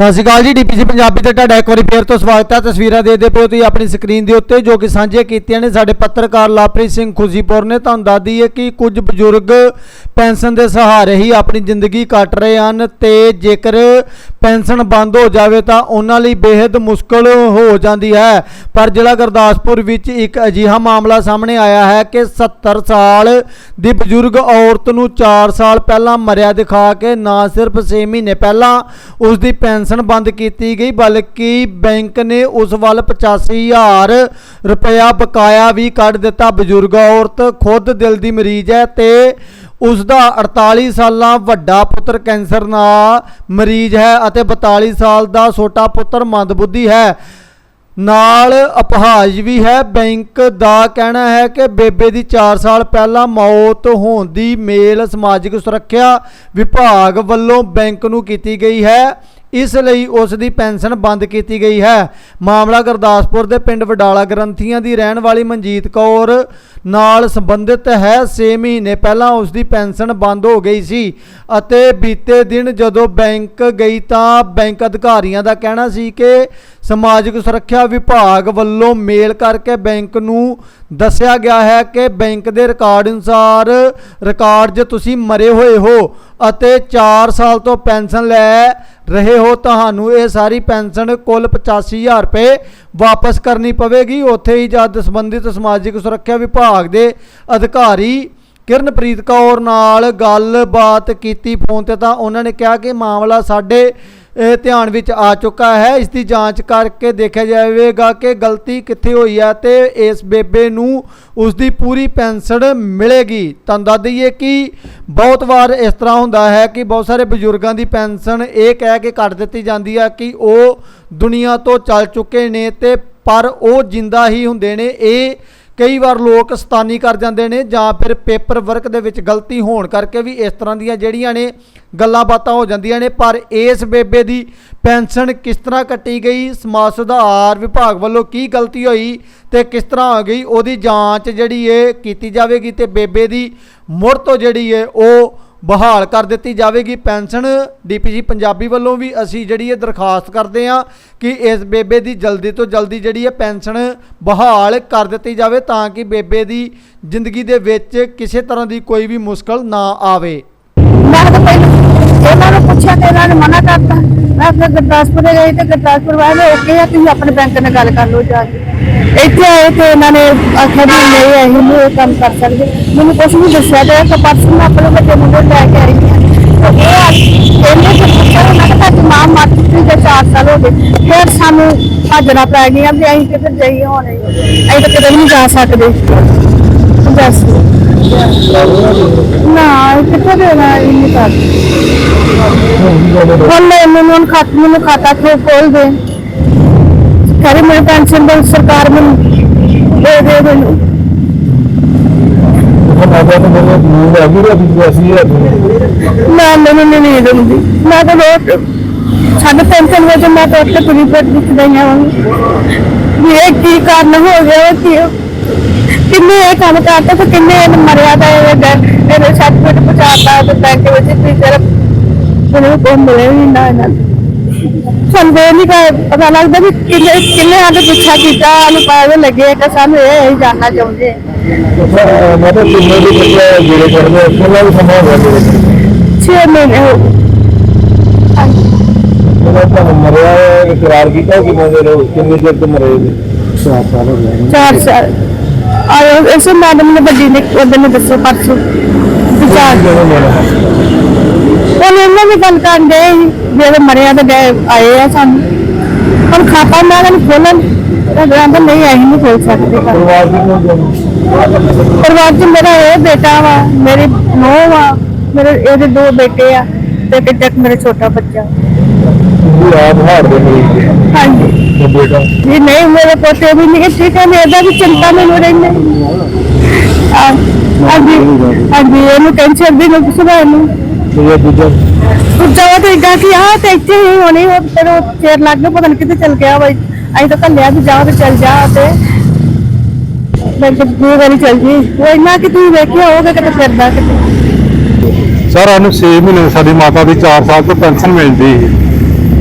ਸਤਿ ਸ਼੍ਰੀ ਅਕਾਲ ਜੀ ਡੀਪੀਸੀ ਪੰਜਾਬੀ ਤੇ ਤੁਹਾਡਾ ਇੱਕ ਵਾਰੀ ਫੇਰ ਤੋਂ ਸਵਾਗਤ ਹੈ। ਤਸਵੀਰਾਂ ਦੇਖਦੇ ਪਿਓ ਤੁਸੀਂ ਆਪਣੀ ਸਕਰੀਨ ਦੇ ਉੱਤੇ, ਜੋ ਕਿ ਸਾਂਝੇ ਕੀਤੀਆਂ ਨੇ। ਸਾਡੇ ਪੱਤਰਕਾਰ ਲਾਪ੍ਰੀਤ ਸਿੰਘ ਖੁਸ਼ੀਪੁਰ ਨੇ ਤੁਹਾਨੂੰ ਦੱਸਦੀ ਹੈ ਕਿ ਕੁਝ ਬਜ਼ੁਰਗ ਪੈਨਸ਼ਨ ਦੇ ਸਹਾਰੇ ਹੀ ਆਪਣੀ ਜ਼ਿੰਦਗੀ ਕੱਟ ਰਹੇ ਹਨ ਤੇ ਜੇਕਰ ਪੈਨਸ਼ਨ ਬੰਦ ਹੋ ਜਾਵੇ ਤਾਂ ਉਹਨਾਂ ਲਈ ਬੇहद ਮੁਸ਼ਕਲ ਹੋ ਜਾਂਦੀ ਹੈ। ਪਰ ਜ਼ਿਲ੍ਹਾ ਗੁਰਦਾਸਪੁਰ ਵਿੱਚ ਇੱਕ ਅਜਿਹਾ ਮਾਮਲਾ ਸਾਹਮਣੇ ਆਇਆ ਹੈ ਕਿ 70 ਸਾਲ ਦੀ ਬਜ਼ੁਰਗ ਔਰਤ ਨੂੰ 4 ਸਾਲ ਪਹਿਲਾਂ ਮਰਿਆ ਦਿਖਾ ਕੇ, ਨਾ ਸਿਰਫ 6 ਮਹੀਨੇ ਪਹਿਲਾਂ ਉਸ ਦੀ ਪੈਨਸ਼ਨ ਬੰਦ ਕੀਤੀ ਗਈ, ਬਲਕਿ ਬੈਂਕ ਨੇ ਉਸ ਵੱਲ 85000 ਰੁਪਇਆ ਬਕਾਇਆ ਵੀ ਕੱਢ ਦਿੱਤਾ। ਬਜ਼ੁਰਗ ਔਰਤ ਖੁਦ ਦਿਲ ਦੀ ਮਰੀਜ਼ ਹੈ ਤੇ ਉਸ ਦਾ 48 ਸਾਲਾਂ ਵੱਡਾ ਪੁੱਤਰ ਕੈਂਸਰ ਨਾਲ ਮਰੀਜ਼ ਹੈ ਅਤੇ 42 ਸਾਲ ਦਾ ਛੋਟਾ ਪੁੱਤਰ ਮੰਦਬੁੱਧੀ ਹੈ। ਨਾਲ ਅਪਹਾਜ ਵੀ ਹੈ। ਬੈਂਕ ਦਾ ਕਹਿਣਾ ਹੈ ਕਿ ਬੇਬੇ ਦੀ 4 ਸਾਲ ਪਹਿਲਾਂ ਮੌਤ ਹੋਣ ਦੀ ਮੇਲ ਸਮਾਜਿਕ ਸੁਰੱਖਿਆ ਵਿਭਾਗ ਵੱਲੋਂ ਬੈਂਕ ਨੂੰ ਕੀਤੀ ਗਈ ਹੈ। ਇਸ ਲਈ ਉਸ ਦੀ ਪੈਨਸ਼ਨ ਬੰਦ ਕੀਤੀ ਗਈ ਹੈ। ਮਾਮਲਾ ਗੁਰਦਾਸਪੁਰ ਦੇ ਪਿੰਡ ਵਡਾਲਾ ਗ੍ਰੰਥੀਆਂ ਦੀ ਰਹਿਣ ਵਾਲੀ ਮਨਜੀਤ ਕੌਰ ਨਾਲ ਸੰਬੰਧਿਤ ਹੈ। 6 ਮਹੀਨੇ ਪਹਿਲਾਂ ਉਸ ਦੀ ਪੈਨਸ਼ਨ ਬੰਦ ਹੋ ਗਈ ਸੀ ਅਤੇ ਬੀਤੇ ਦਿਨ ਜਦੋਂ ਬੈਂਕ ਗਈ ਤਾਂ ਬੈਂਕ ਅਧਿਕਾਰੀਆਂ ਦਾ ਕਹਿਣਾ ਸੀ ਕਿ ਸਮਾਜਿਕ ਸੁਰੱਖਿਆ ਵਿਭਾਗ ਵੱਲੋਂ ਮੇਲ ਕਰਕੇ ਬੈਂਕ ਨੂੰ ਦੱਸਿਆ ਗਿਆ ਹੈ ਕਿ ਬੈਂਕ ਦੇ ਰਿਕਾਰਡ ਅਨੁਸਾਰ ਰਿਕਾਰਡ 'ਚ ਤੁਸੀਂ ਮਰੇ ਹੋਏ ਹੋ ਅਤੇ 4 ਸਾਲ ਤੋਂ ਪੈਨਸ਼ਨ ਲੈ ਰਹੇ ਹੋ, ਤੁਹਾਨੂੰ ਇਹ ਸਾਰੀ ਪੈਨਸ਼ਨ ਕੁੱਲ 85000 ਰੁਪਏ ਵਾਪਸ ਕਰਨੀ ਪਵੇਗੀ। ਉੱਥੇ ਹੀ ਜਦ ਸੰਬੰਧਿਤ ਸਮਾਜਿਕ ਸੁਰੱਖਿਆ ਵਿਭਾਗ ਦੇ ਅਧਿਕਾਰੀ ਕਿਰਨਪ੍ਰੀਤ ਕੌਰ ਨਾਲ ਗੱਲਬਾਤ ਕੀਤੀ ਫੋਨ ਤੇ ਤਾਂ ਉਹਨਾਂ ਨੇ ਕਿਹਾ ਕਿ ਮਾਮਲਾ ਸਾਡੇ ਇਹ ਧਿਆਨ ਵਿੱਚ ਆ ਚੁੱਕਾ ਹੈ। ਇਸ ਦੀ ਜਾਂਚ ਕਰਕੇ ਦੇਖਿਆ ਜਾਵੇਗਾ ਕਿ ਗਲਤੀ ਕਿੱਥੇ ਹੋਈ ਹੈ ਤੇ ਇਸ ਬੇਬੇ ਨੂੰ ਉਸ ਦੀ ਪੂਰੀ ਪੈਨਸ਼ਨ ਮਿਲੇਗੀ। ਤੁਹਾਨੂੰ ਦੱਸ ਦਈਏ ਕਿ ਬਹੁਤ ਵਾਰ ਇਸ ਤਰ੍ਹਾਂ ਹੁੰਦਾ ਹੈ ਕਿ ਬਹੁਤ ਸਾਰੇ ਬਜ਼ੁਰਗਾਂ ਦੀ ਪੈਨਸ਼ਨ ਇਹ ਕਹਿ ਕੇ ਕੱਟ ਦਿੱਤੀ ਜਾਂਦੀ ਹੈ ਕਿ ਉਹ ਦੁਨੀਆ ਤੋਂ ਚੱਲ ਚੁੱਕੇ ਨੇ ਤੇ ਪਰ ਉਹ ਜਿੰਦਾ ਹੀ ਹੁੰਦੇ ਨੇ। ਇਹ ਕਈ ਵਾਰ ਲੋਕ ਸਤਾਨੀ ਕਰ ਜਾਂਦੇ ਨੇ ਜਾਂ ਫਿਰ ਪੇਪਰ ਵਰਕ ਦੇ ਵਿੱਚ ਗਲਤੀ ਹੋਣ ਕਰਕੇ ਵੀ ਇਸ ਤਰ੍ਹਾਂ ਦੀਆਂ ਜਿਹੜੀਆਂ ਨੇ ਗੱਲਾਂ ਬਾਤਾਂ ਹੋ ਜਾਂਦੀਆਂ ਨੇ, ਪਰ ਇਸ ਬੇਬੇ ਦੀ ਪੈਨਸ਼ਨ ਕਿਸ ਤਰ੍ਹਾਂ ਕੱਟੀ ਗਈ? ਸਮਾਜ ਸੁਧਾਰ ਵਿਭਾਗ ਵੱਲੋਂ ਕੀ ਗਲਤੀ ਹੋਈ ਤੇ ਕਿਸ ਤਰ੍ਹਾਂ ਹੋ ਗਈ? ਉਹਦੀ ਜਾਂਚ ਜਿਹੜੀ ਏ ਕੀਤੀ ਜਾਵੇਗੀ ਤੇ ਬੇਬੇ ਦੀ ਮੁੜ ਤੋਂ ਜਿਹੜੀ ਏ ਉਹ ਬਹਾਲ ਕਰ ਦਿੱਤੀ ਜਾਵੇਗੀ। ਪੈਨਸ਼ਨ ਡੀਪੀਜੀ ਪੰਜਾਬੀ ਵੱਲੋਂ ਵੀ ਅਸੀਂ ਜਿਹੜੀ ਇਹ ਦਰਖਾਸਤ ਕਰਦੇ ਹਾਂ ਕਿ ਇਸ ਬੇਬੇ ਦੀ ਜਲਦੀ ਤੋਂ ਜਲਦੀ ਜਿਹੜੀ ਹੈ ਪੈਨਸ਼ਨ ਬਹਾਲ ਕਰ ਦਿੱਤੀ ਜਾਵੇ ਤਾਂ ਕਿ ਬੇਬੇ ਦੀ ਜ਼ਿੰਦਗੀ ਦੇ ਵਿੱਚ ਕਿਸੇ ਤਰ੍ਹਾਂ ਦੀ ਕੋਈ ਵੀ ਮੁਸ਼ਕਲ ਨਾ ਆਵੇ। ਮੈਂ ਤਾਂ ਪਹਿਲਾਂ ਇਹਨਾਂ ਨੂੰ ਪੁੱਛਿਆ ਤੇ ਇਹਨਾਂ ਨੇ ਮਨਾ ਕਰਤਾ। ਮੈਂ ਫਿਰ ਗੁਰਦਾਸਪੁਰ ਗਈ ਤੇ ਗੁਰਦਾਸਪੁਰ ਵਾਲੇ ਓਕੇ ਆ ਤੁਸੀਂ ਆਪਣੇ ਬੈਂਕ ਨਾਲ ਗੱਲ ਕਰ ਲਓ ਜਾ ਕੇ। ਇੱਥੇ ਆਏ ਤੇ ਇਹਨਾਂ ਨੇ ਆਖਿਆ ਵੀ ਨਹੀਂ ਅਸੀਂ ਨਹੀਂ ਇਹ ਕੰਮ ਕਰ ਸਕਦੇ। ਮੈਨੂੰ ਕੁਝ ਨਹੀਂ ਦੱਸਿਆ ਤੇ ਇੱਕ ਪਰਸਨ ਮੈਂ ਆਪਣੇ ਵੱਡੇ ਮੁੰਡੇ ਨੂੰ ਲੈ ਕੇ ਆਈ ਹਾਂ। ਤੇ ਉਹ ਇਹਨੇ ਤੇ ਪੁੱਛਿਆ ਮੈਂ ਕਿਹਾ ਤੁਹਾਡੀ ਮਾਂ ਮਰ ਚੁੱਕੀ ਜੇ 4 ਸਾਲ ਹੋ ਗਏ। ਫਿਰ ਸਾਨੂੰ ਭੱਜਣਾ ਪੈ ਗਿਆ ਵੀ ਅਸੀਂ ਕਿੱਥੇ ਜਾਈਏ ਹੁਣ ਅਸੀਂ ਤਾਂ ਕਿਤੇ ਵੀ ਨਹੀਂ ਜਾ ਸਕਦੇ। ਨਾ ਕਿੱਥੇ ਦੇਣਾ ਇੰਨੀ ਕਰ ਹੁਣ ਮੈਨੂੰ ਹੁਣ ਖਾਤ ਮੈਨੂੰ ਖਾਤਾ ਖੋਲ ਦੇ ਕਰੇ ਮੇਰੇ ਪੈਨਸ਼ਨ ਦੇ ਸਰਕਾਰ ਮੈਨੂੰ ਦੇ ਦੇ ਮੈਨੂੰ। ਮੈਂ ਮੈਨੂੰ ਨਹੀਂ ਨੀਂਦ ਆਉਂਦੀ। ਮੈਂ ਤਾਂ ਰੋਜ਼ ਸਾਡੇ ਪੈਨਸ਼ਨ ਵਜੇ ਮੈਂ ਤਾਂ ਉੱਥੇ ਤੁਰੀ ਫਿਰਦੀ ਚ ਗਈਆਂ ਹਾਂ। ਵੀ ਇਹ ਕੀ ਕਾਰਨ ਹੋ ਗਿਆ ਇਹ ਕੀ ਕਿੰਨੇ ਇਹ ਕੰਮ ਕਰਤਾ ਤੇ ਕਿੰਨੇ ਇਹਨੂੰ ਮਰਿਆ ਦਾ ਇਹਦੇ ਸਰਟੀਫਿਕੇਟ ਪਹੁੰਚਾਤਾ ਤੇ ਬੈਂਕ ਵਿੱਚ ਵੀ ਸਿਰਫ ਮੈਨੂੰ ਕੋਈ ਮਿਲੇ ਵੀ ਨਾ ਇਹਨਾਂ ਨੂੰ। ਸਾਨੂੰ ਇਹ ਨਹੀਂ ਪਤਾ ਲੱਗਦਾ ਵੀ ਕਿੰਨੇ ਕਿੰਨੇ ਸਾਡੇ ਪਿੱਛਾ ਕੀਤਾ ਨੂੰ ਪਾਵੇ ਲੱਗੇ ਕਿ ਸਾਨੂੰ ਇਹ ਹੀ ਜਾਣਨਾ ਚਾਹੁੰਦੇ ਹਾਂ। ਮਤਲਬ ਕਿੰਨੇ ਦੀ ਬੱਚੇ ਜਿਹੜੇ ਕਰਦੇ ਕਿੰਨਾ ਵੀ ਸਮਾਂ ਹੋ ਗਿਆ ਛੇ ਮਹੀਨੇ ਹੋ ਗਏ। ਉਹਨਾਂ ਦਾ ਮਰਿਆ ਹੈ, ਇਕਰਾਰ ਕੀਤਾ ਕਿ ਮੈਂ ਜਿਹੜੇ ਕਿੰਨੇ ਚਿਰ ਤੋਂ ਮਰੇ ਨੇ? 4 ਸਾਲ ਹੋ ਗਏ। ਚਾਰ ਸਾਲ। ਆਇਓ ਇਸੇ ਮੈਡਮ ਨੇ ਵੱਡੀ ਨੇ ਉਹਦੇ ਨੇ ਦੱਸਿਆ ਪਰਸੋਂ। ਵੀ ਚਾਰ। ਜਦੋਂ ਮੇਰਾ? ਇਹਨਾਂ ਵੀ ਗੱਲ ਕਰਨ ਦੇ ਜਿਹੜੇ ਮਰਿਆ ਤੇ ਗਏ ਆਏ ਆ ਸਾਨੂੰ। ਹੁਣ ਖਾਤਾ ਮੈਂ ਇਹਨਾਂ ਨੂੰ ਖੋਲਣ ਤੇ ਨਹੀਂ ਅਸੀਂ ਨਹੀਂ ਖੋਲ ਸਕਦੇ। ਪਰਿਵਾਰ 'ਚ ਮੇਰਾ ਇਹ ਬੇਟਾ ਵਾ ਮੇਰੀ ਨੂੰਹ ਵਾ ਮੇਰੇ ਇਹਦੇ ਦੋ ਬੇਟੇ ਆ ਤੇ ਇੱਕ ਇੱਕ ਮੇਰਾ ਛੋਟਾ ਬੱਚਾ। ਨਹੀਂ ਆਪ ਹਾਰ ਦੇ ਮਰੀਜ਼ ਹਾਂਜੀ। ਤੇ ਬੇਟਾ। ਜੀ ਨਹੀਂ ਮੇਰੇ ਪੋਤੇ ਵੀ ਨਹੀਂ ਠੀਕ ਹੈ ਇਹਦਾ ਵੀ ਚਿੰਤਾ ਮੈਨੂੰ ਰਹਿੰਦੀ। ਹਾਂਜੀ ਹਾਂਜੀ ਇਹਨੂੰ ਟੈਨਸ਼ਨ ਦੀ ਨੂੰ ਸੁਣਾ ਨੂੰ ਤੇ ਇਹ ਦੂਜਾ ਦੂਜਾ ਵਾ ਤੇ ਇੱਦਾਂ ਕਿ ਆ ਤੇ ਇੱਥੇ ਹੀ ਹੋਣੀ, ਉਹ ਫਿਰ ਉਹ ਚੇਰ ਲੱਗ ਗਿਆ, ਪਤਾ ਨਹੀਂ ਕਿੱਥੇ ਚਲ ਗਿਆ ਵਾ। ਅਸੀਂ ਤਾਂ ਕੱਲਿਆ ਵੀ ਜਾ ਤੇ ਚੱਲ ਜਾ ਤੇ। ਮੈਂ ਤਾਂ ਦੋ ਵਾਰੀ ਚੱਲ ਜੀ। ਉਹ ਇੰਨਾ ਕਿ ਤੁਸੀਂ ਵੇਖਿਆ ਹੋਗਾ ਕਿਤੇ ਫਿਰਦਾ ਕਿਤੇ। ਸਰ ਸਾਨੂੰ 6 ਮਹੀਨੇ ਸਾਡੀ ਮਾਤਾ ਦੀ 4 ਸਾਲ ਤੋਂ ਪੈਨਸ਼ਨ ਮਿਲਦੀ ਸੀ।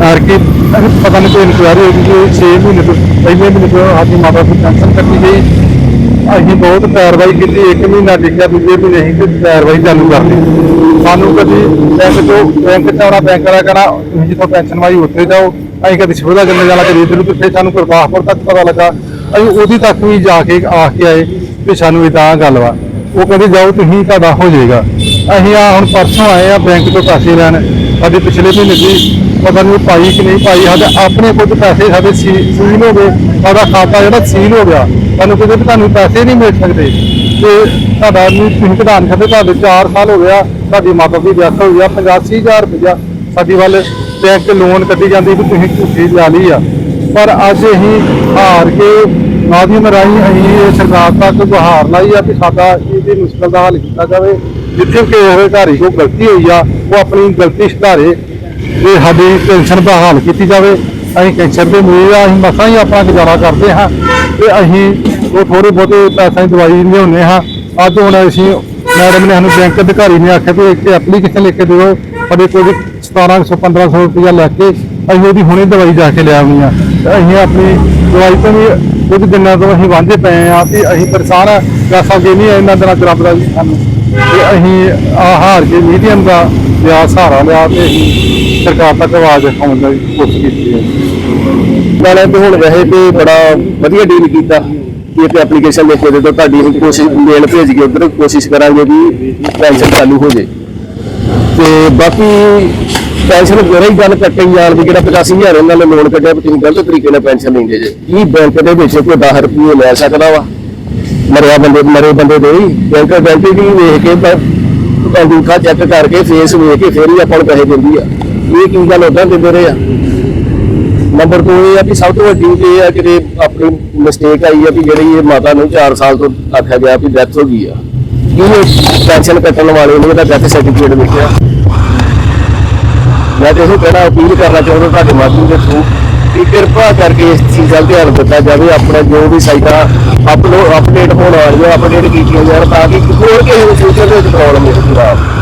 ਐਰ ਬਾਕੀ ਪਤਾ ਨਹੀਂ ਕੋਈ ਇਨਕੁਆਇਰੀ ਹੋਈ ਕਿ 6 ਮਹੀਨੇ ਤੋਂ ਪਹਿਲੇ ਮਹੀਨੇ ਤੋਂ ਸਾਡੀ ਮਾਤਾ ਦੀ ਪੈਨਸ਼ਨ ਕੱਟੀ ਗਈ। ਅਸੀਂ ਬਹੁਤ ਕਾਰਵਾਈ ਕੀਤੀ, ਇੱਕ ਮਹੀਨਾ ਟਿਕਿਆ ਦੂਜੇ ਮਹੀਨੇ ਅਸੀਂ ਤੇ ਕਾਰਵਾਈ ਚਾਲੂ ਕਰ ਸਾਨੂੰ ਕਦੀ ਬੈਂਕ ਤੋਂ ਬੈਂਕ ਚ ਬੈਂਕ ਵਾਲਾ ਕਹਿਣਾ ਤੁਸੀਂ ਜਿੱਥੋਂ ਪੈਨਸ਼ਨ ਵਾਈ ਉੱਥੇ ਜਾਓ। ਅਸੀਂ ਕਦੀ ਸਿਵਲਾ ਜੰਨੇ ਜਾਣਾ ਕਦੀ ਇੱਧਰ ਨੂੰ ਕਿੱਥੇ ਸਾਨੂੰ ਗੁਰਦਾਸਪੁਰ ਤੱਕ ਪਤਾ ਲੱਗਾ। ਅਸੀਂ ਉਹਦੀ ਤੱਕ ਵੀ ਜਾ ਕੇ ਆ ਕੇ ਆਏ ਵੀ ਸਾਨੂੰ ਇਦਾਂ ਗੱਲ ਵਾ। ਉਹ ਕਹਿੰਦੇ, ਜਾਓ ਤੁਸੀਂ, ਤੁਹਾਡਾ ਹੋ ਜਾਏਗਾ। ਅਸੀਂ ਆ ਹੁਣ ਪਰਸੋਂ ਆਏ ਆ ਬੈਂਕ ਤੋਂ ਪੈਸੇ ਲੈਣ। ਸਾਡੇ ਪਿਛਲੇ ਮਹੀਨੇ ਦੀ ਪਤਾ ਨਹੀਂ ਪਾਈ ਕਿ ਨਹੀਂ ਪਾਈ ਸਾਡੇ ਆਪਣੇ ਕੁਝ ਪੈਸੇ ਸਾਡੇ ਸੀ- ਸੀਲ ਹੋ ਗਏ, ਸਾਡਾ ਖਾਤਾ ਜਿਹੜਾ ਸੀਲ ਹੋ ਗਿਆ, ਸਾਨੂੰ ਕਹਿੰਦੇ ਵੀ ਤੁਹਾਨੂੰ ਪੈਸੇ ਨਹੀਂ ਮਿਲ ਸਕਦੇ। ਤੇ ਤੁਹਾਡਾ ਨਹੀਂ ਤੁਸੀਂ ਕਢਾਣ ਸਕਦੇ ਤੁਹਾਡੇ 4 ਸਾਲ ਹੋ ਗਿਆ, ਤੁਹਾਡੀ ਮਾਤਾ ਦੀ ਡੈਥ ਹੋਈ ਆ 85000 ਰੁਪਇਆ ਸਾਡੀ ਵੱਲ ਬੈਂਕ ਲੋਨ ਕੱਢੀ ਜਾਂਦੀ ਵੀ ਤੁਸੀਂ ਝੂਠੀ ਲਾ ਲਈ ਆ। ਪਰ ਅੱਜ ਅਸੀਂ ਹਾਰ ਕੇ ਮਾਧਿਅਮ ਰਾਹੀਂ ਅਸੀਂ ਸਰਕਾਰ ਤੱਕ ਗੁਹਾਰ ਲਾਈ ਆ ਕਿ ਸਾਡਾ ਇਹਦੀ ਮੁਸ਼ਕਲ ਦਾ ਹੱਲ ਕੀਤਾ ਜਾਵੇ। ਜਿੱਥੇ ਕਿ ਉਹ ਅਧਿਕਾਰੀ ਕੋਲ ਗਲਤੀ ਹੋਈ ਆ, ਉਹ ਆਪਣੀ ਗਲਤੀ ਸੁਧਾਰੇ। ਤੇ ਸਾਡੀ ਪੈਨਸ਼ਨ ਦਾ ਹੱਲ ਕੀਤੀ ਜਾਵੇ, ਅਸੀਂ ਕੈਂਸਰ ਦੇ ਮਰੀਜ਼ ਆ, ਅਸੀਂ ਮਸਾਂ ਹੀ ਆਪਣਾ ਗੁਜ਼ਾਰਾ ਕਰਦੇ ਹਾਂ। ਤੇ ਅਸੀਂ ਉਹ ਥੋੜੇ ਬਹੁਤੇ ਪੈਸਿਆਂ ਦੀ ਦਵਾਈ ਲਿਆਉਂਦੇ ਹਾਂ। ਅੱਜ ਹੁਣ ਅਸੀਂ ਮੈਡਮ ਨੇ ਸਾਨੂੰ ਬੈਂਕ ਅਧਿਕਾਰੀ ਨੇ ਆਖਿਆ ਵੀ ਇੱਕ ਐਪਲੀਕੇਸ਼ਨ ਲਿਖ ਕੇ ਦਿਓ, ਸਾਡੇ ਕੋਲ 1700 1500 ਰੁਪਇਆ ਲੈ ਕੇ ਅਸੀਂ ਉਹਦੀ ਹੁਣੇ ਦਵਾਈ ਜਾ ਕੇ ਲੈ ਆਉਣੀ ਆ ਤੇ ਅਸੀਂ ਆਪਣੀ ਦਵਾਈ ਤੋਂ ਵੀ ਕੁਝ ਦਿਨਾਂ ਤੋਂ ਅਸੀਂ ਵਾਂਝੇ ਪਏ ਆ ਵੀ ਅਸੀਂ ਪਰੇਸ਼ਾਨ ਆ ਪੈਸਾ ਅੱਗੇ ਨਹੀਂ ਇਹਨਾਂ ਦਿਨਾਂ ਚ ਰੱਬ ਦਾ ਸਾਨੂੰ। ਤੇ ਅਸੀਂ ਆ ਹਾਰ ਕੇ ਮੀਡੀਅਮ ਦਾ ਲਿਆ ਸਹਾਰਾ ਲਿਆ ਤੇ ਅਸੀਂ ਸਰਕਾਰ ਤੱਕ ਆਵਾਜ਼ ਉਠਾਉਣ ਦੀ ਕੋਸ਼ਿਸ਼ ਕੀਤੀ ਹੈ। ਨਾਲੇ ਤੇ ਹੁਣ ਵੈਸੇ ਤੇ ਬੜਾ ਵਧੀਆ ਡੀਲ ਕੀਤਾ ਕਿ ਇਹ ਐਪਲੀਕੇਸ਼ਨ ਲਿਖ ਕੇ ਦੇ ਦਿਓ ਤੁਹਾਡੀ ਅਸੀਂ ਕੋਸ਼ਿਸ਼ ਮੇਲ ਭੇਜ ਕੇ ਉਧਰ ਕੋਸ਼ਿਸ਼ ਕਰਾਂਗੇ ਵੀ ਪੈਨਸ਼ਨ ਚਾਲੂ ਹੋ ਜੇ। ਤੇ ਬਾਕੀ ਪੈਨਸ਼ਨ ਜਿਹੜਾ ਹੀ ਗੱਲ ਕੱਟੇ ਜਾਣ ਦੀ ਜਿਹੜਾ 85000 ਉਹਨਾਂ ਨੇ ਲੋਨ ਕੱਢਿਆ ਵੀ ਤੁਸੀਂ ਗਲਤ ਤਰੀਕੇ ਨਾਲ ਪੈਨਸ਼ਨ ਲੈਂਦੇ ਜੇ। ਕੀ ਬੈਂਕ ਦੇ ਵਿੱਚ ਕੋਈ 10 ਰੁਪਏ ਲੈ ਸਕਦਾ ਵਾ? ਮਰਿਆ ਬੰਦੇ, ਮਰੇ ਬੰਦੇ ਦੇ ਹੀ ਬੈਂਕ ਗਲਤੀ ਵੇਖ ਕੇ ਅੰਗੂਠਾ ਚੈੱਕ ਕਰਕੇ ਫੇਸ ਵੇਖ ਕੇ ਫਿਰ ਹੀ ਆਪਾਂ ਨੂੰ ਪੈਸੇ ਦਿੰਦੀ ਆ। ਇਹ ਕੀ ਗੱਲ ਉਦਾਂ ਦਿੰਦੇ ਰਹੇ ਆ? ਨੰਬਰ 2 ਇਹ ਆ ਕਿ ਸਭ ਤੋਂ ਵੱਡੀ ਇਹ ਆ ਕਿ ਆਪਣੀ ਮਿਸਟੇਕ ਆਈ ਆ ਵੀ ਜਿਹੜੀ ਇਹ ਮਾਤਾ ਨੂੰ 4 ਸਾਲ ਤੋਂ ਆਖਿਆ ਗਿਆ ਵੀ ਡੈਥ ਹੋ ਗਈ ਆ। ਇਹ ਪੈਨਸ਼ਨ ਕੱਟਣ ਵਾਲੇ ਨੇ ਇਹਦਾ ਡੈਥ ਸਰਟੀਫਿਕੇਟ ਲਿਖਿਆ ਮੈਂ ਤੇ ਇਹ ਕਹਿਣਾ ਅਪੀਲ ਕਰਨਾ ਚਾਹੁੰਦਾ ਤੁਹਾਡੇ ਮਾਧਿਅਮ ਦੇ ਥਰੂ ਕਿ ਕਿਰਪਾ ਕਰਕੇ ਇਸ ਚੀਜ਼ ਵੱਲ ਧਿਆਨ ਦਿੱਤਾ ਜਾਵੇ, ਆਪਣਾ ਜੋ ਵੀ ਸਾਈਟਾਂ ਅਪਲੋਡ ਅਪਡੇਟ ਹੋਣ ਵਾਲੀਆਂ ਅਪਡੇਟ ਕੀਤੀਆਂ ਜਾਣ ਤਾਂ ਕਿ ਹੋਰ ਕਿਸੇ ਨੂੰ ਫਿਊਚਰ ਦੇ ਵਿੱਚ ਪ੍ਰੋਬਲਮ ਨਹੀਂ ਹੋਵੇ